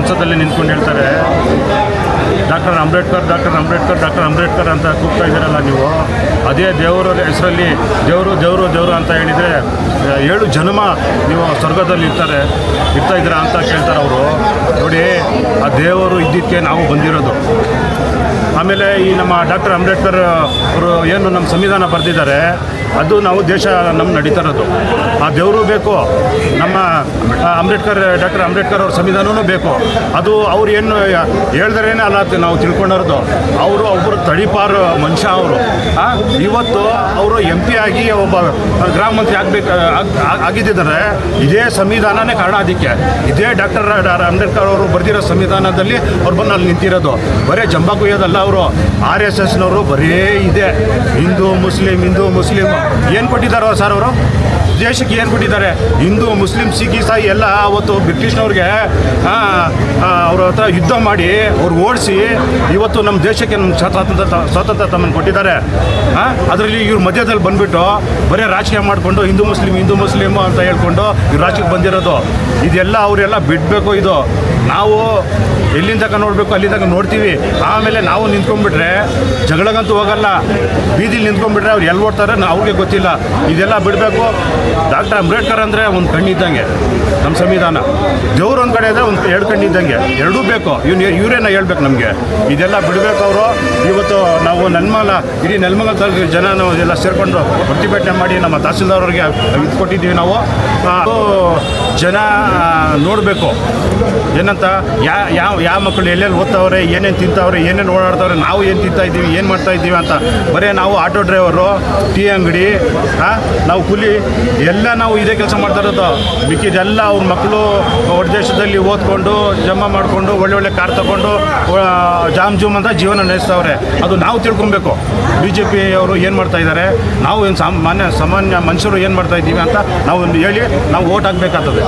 ಸಂಸದಲ್ಲಿ ನಿಂತ್ಕೊಂಡು ಹೇಳ್ತಾರೆ, doctor Ambedkar doctor Ambedkar doctor Ambedkar ಅಂತ ಕೂಗ್ತಾ ಇದ್ದೀರಲ್ಲ ನೀವು. ಅದೇ ದೇವರ ಹೆಸರಲ್ಲಿ ದೇವರು ದೇವರು ದೇವರು ಅಂತ ಹೇಳಿದರೆ, ಏಳು ಜನ್ಮ ನೀವು ಸ್ವರ್ಗದಲ್ಲಿ ಇರ್ತಾರೆ, ಇರ್ತಾ ಇದ್ದೀರಾ ಅಂತ ಕೇಳ್ತಾರೆ ಅವರು. ನೋಡಿ, ಆ ದೇವರು ಇದ್ದಿದ್ದಕ್ಕೆ ನಾವು ಬಂದಿರೋದು. ಆಮೇಲೆ ಈ ನಮ್ಮ ಡಾಕ್ಟರ್ ಅಂಬೇಡ್ಕರ್ ಅವರು ಏನು ನಮ್ಮ ಸಂವಿಧಾನ ಬರೆದಿದ್ದಾರೆ, ಅದು ನಾವು ದೇಶ ನಮ್ಮ ನಡೀತಾ ಇರೋದು ಆ ದೇವರು ಬೇಕು, ನಮ್ಮ ಅಂಬೇಡ್ಕರ್, ಡಾಕ್ಟರ್ ಅಂಬೇಡ್ಕರ್ ಅವ್ರ ಸಂವಿಧಾನವೂ ಬೇಕು. ಅದು ಅವ್ರು ಏನು ಹೇಳಿದ್ರೇನೆ ಅಲ್ಲ ನಾವು ತಿಳ್ಕೊಂಡಿರೋದು. ಅವರು ಒಬ್ಬರು ತಡಿಪಾರು ಮನುಷ್ಯ ಅವರು. ಇವತ್ತು ಅವರು ಎಂ ಪಿ ಆಗಿ ಒಬ್ಬ ಗ್ರಾಮ ಮಂತ್ರಿ ಆಗಬೇಕು ಆಗಿದ್ದಿದ್ದಾರೆ ಇದೇ ಸಂವಿಧಾನನೇ ಕಾರಣ ಅದಕ್ಕೆ. ಇದೇ ಡಾಕ್ಟರ್ ಅಂಬೇಡ್ಕರ್ ಅವರು ಬರೆದಿರೋ ಸಂವಿಧಾನದಲ್ಲಿ ಅವ್ರು ಬಂದು ಅಲ್ಲಿ ನಿಂತಿರೋದು. ಬರೀ ಜಂಬ ಕುಯ್ಯೋದಲ್ಲ ಅವರು ಆರ್ ಎಸ್ ಎಸ್ನವರು ಬರೀ ಇದೆ. ಹಿಂದೂ, ಮುಸ್ಲಿಂ ಹಿಂದೂ, ಮುಸ್ಲಿಂ. ಏನು ಕೊಟ್ಟಿದ್ದಾರೋ ಸರ್ ಅವರು? ದೇಶಕ್ಕೆ ಏನು ಕೊಟ್ಟಿದ್ದಾರೆ? ಹಿಂದೂ, ಮುಸ್ಲಿಂ, ಸಿಖ್, ಇಸಾಯಿ ಎಲ್ಲ ಅವತ್ತು ಬ್ರಿಟಿಷ್ನವ್ರಿಗೆ ಅವ್ರ ಹತ್ರ ಯುದ್ಧ ಮಾಡಿ ಅವ್ರು ಓಡಿಸಿ ಇವತ್ತು ನಮ್ಮ ದೇಶಕ್ಕೆ ನಮ್ಮ ಸ್ವಾತಂತ್ರ್ಯ ಸ್ವಾತಂತ್ರ್ಯ ತಮ್ಮನ್ನು ಕೊಟ್ಟಿದ್ದಾರೆ. ಅದರಲ್ಲಿ ಇವ್ರ ಮಧ್ಯದಲ್ಲಿ ಬಂದುಬಿಟ್ಟು ಬರೀ ರಾಜಕೀಯ ಮಾಡಿಕೊಂಡು ಹಿಂದೂ, ಮುಸ್ಲಿಂ ಹಿಂದೂ, ಮುಸ್ಲಿಂ ಅಂತ ಹೇಳ್ಕೊಂಡು ಇವ್ರು ರಾಜ್ಯಕ್ಕೆ ಬಂದಿರೋದು. ಇದೆಲ್ಲ ಅವರೆಲ್ಲ ಬಿಡಬೇಕು ಇದು. ನಾವು ಎಲ್ಲಿಂದ ತನಕ ನೋಡಬೇಕು ಅಲ್ಲಿ ತನಕ ನೋಡ್ತೀವಿ. ಆಮೇಲೆ ನಾವು ನಿಂತ್ಕೊಂಡ್ಬಿಟ್ರೆ, ಜಗಳಗಂತೂ ಹೋಗಲ್ಲ. ಬೀದಿಲಿ ನಿಂತ್ಕೊಂಡ್ಬಿಟ್ರೆ ಅವ್ರು ಎಲ್ಲಿ ಓಡ್ತಾರೆ ಅವ್ರಿಗೆ ಗೊತ್ತಿಲ್ಲ. ಇದೆಲ್ಲ ಬಿಡಬೇಕು. ಡಾಕ್ಟರ್ ಅಂಬೇಡ್ಕರ್ ಅಂದರೆ ಒಂದು ಕಣ್ಣಿದ್ದಂಗೆ ನಮ್ಮ ಸಂವಿಧಾನ. ದೇವ್ರು ಒಂದು ಕಡೆ ಅಂದರೆ ಒಂದು ಎರಡು ಕಣ್ಣಿದ್ದಂಗೆ ಎರಡೂ ಬೇಕು. ಇವ್ನು ಇವರೇನ ಹೇಳ್ಬೇಕು ನಮಗೆ. ಇದೆಲ್ಲ ಬಿಡಬೇಕು ಅವರು. ಇವತ್ತು ನಾವು ನೆಲ್ಮಲ ಇಡೀ ನೆಲಮಂಗಲ ತಾಲೂಕು ಜನ ಎಲ್ಲ ಸೇರಿಕೊಂಡು ಪ್ರತಿಭಟನೆ ಮಾಡಿ ನಮ್ಮ ತಹಸೀಲ್ದಾರ್ ಅವರಿಗೆ ಇದು ಕೊಟ್ಟಿದ್ದೀವಿ ನಾವು. ಜನ ನೋಡಬೇಕು. ಏನಂತ, ಯಾ, ಯಾವ ಯಾವ ಮಕ್ಕಳು ಎಲ್ಲೆಲ್ಲಿ ಓದ್ತಾವ್ರೆ, ಏನೇನು ತಿಂತಾವ್ರೆ, ಏನೇನು ಓಡಾಡ್ತಾವ್ರೆ, ನಾವು ಏನು ತಿಂತಾ ಇದ್ದೀವಿ, ಏನು ಮಾಡ್ತಾ ಇದ್ದೀವಿ ಅಂತ. ಬರೀ ನಾವು ಆಟೋ ಡ್ರೈವರು, ಟೀ ಅಂಗಡಿ ಹಾಂ ನಾವು ಕೂಲಿ, ಎಲ್ಲ ನಾವು ಇದೇ ಕೆಲಸ ಮಾಡ್ತಾ ಇರೋದು. ಮಿಕ್ಕಿದೆಲ್ಲ ಅವ್ರ ಮಕ್ಕಳು ಹೊರ ದೇಶದಲ್ಲಿ ಓದ್ಕೊಂಡು ಜಮಾ ಮಾಡಿಕೊಂಡು, ಒಳ್ಳೆ ಒಳ್ಳೆ ಕಾರ್ ತಗೊಂಡು ಜಾಮ್ ಜೂಮ್ ಅಂತ ಜೀವನ ನಡೆಸ್ತಾವ್ರೆ. ಅದು ನಾವು ತಿಳ್ಕೊಬೇಕು. ಬಿ ಜೆ ಪಿ ಅವರು ಏನು ಮಾಡ್ತಾ ಇದ್ದಾರೆ, ನಾವು ಏನು ಸಾಮಾನ್ಯ ಸಾಮಾನ್ಯ ಮನುಷ್ಯರು ಏನು ಮಾಡ್ತಾ ಇದ್ದೀವಿ ಅಂತ ನಾವು ಹೇಳಿ, ನಾವು ಓಟ್ ಹಾಕ್ಬೇಕಾಗ್ತದೆ.